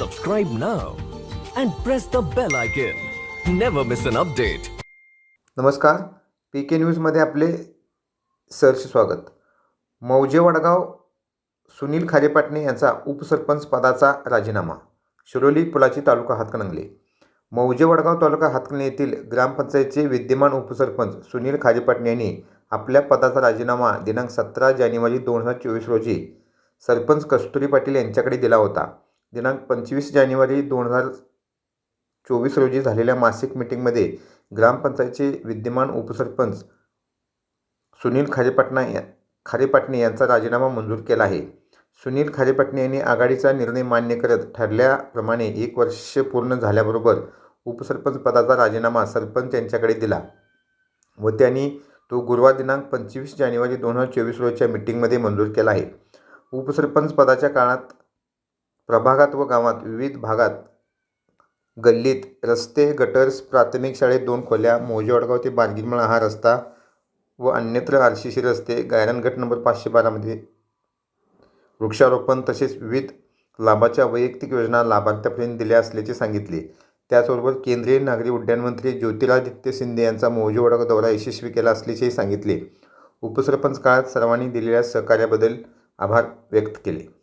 subscribe now and press the bell icon. Never miss an update. नमस्कार. P K न्यूजमध्ये आपले सरचे स्वागत. मौजे वडगाव सुनील खारेपाटणे यांचा उपसरपंच पदाचा राजीनामा. शिरोली पुलाची तालुका हातकणंगले. मौजे वडगाव तालुका हातकणंगले येथील ग्रामपंचायतचे विद्यमान उपसरपंच सुनील खारेपाटणे यांनी आपल्या पदाचा राजीनामा दिनांक सतरा जानेवारी दोन हजार चोवीस रोजी सरपंच कस्तुरी पाटील यांच्याकडे दिला होता. दिनांक पंचवीस जानेवारी दोन हजार चोवीस रोजी झालेल्या मासिक मिटिंगमध्ये ग्रामपंचायतचे विद्यमान उपसरपंच सुनील खारेपाटणा या खारेपाटणे यांचा राजीनामा मंजूर केला आहे. सुनील खारेपाटणे यांनी आघाडीचा निर्णय मान्य करत ठरल्याप्रमाणे एक वर्ष पूर्ण झाल्याबरोबर उपसरपंच पदाचा राजीनामा सरपंच यांच्याकडे दिला व त्यांनी तो गुरुवार दिनांक पंचवीस जानेवारी दोन हजार चोवीस रोजच्या मिटिंगमध्ये मंजूर केला आहे. उपसरपंच पदाच्या काळात प्रभागात व गावात विविध भागात गल्लीत रस्ते गटर्स प्राथमिक शाळेत दोन खोल्या मोजे वडगाव ते बारगिरमळा हा रस्ता व अन्यत्र आरशीशी रस्ते गायरन गट नंबर पाचशे बारामध्ये वृक्षारोपण तसेच विविध लाभाच्या वैयक्तिक योजना लाभार्थ्यापर्यंत दिल्या असल्याचे सांगितले. त्याचबरोबर केंद्रीय नागरी उड्डाण मंत्री ज्योतिरादित्य शिंदे यांचा मौजे वडगाव दौरा यशस्वी केला असल्याचेही सांगितले. उपसरपंच काळात सर्वांनी दिलेल्या सहकार्याबद्दल आभार व्यक्त केले.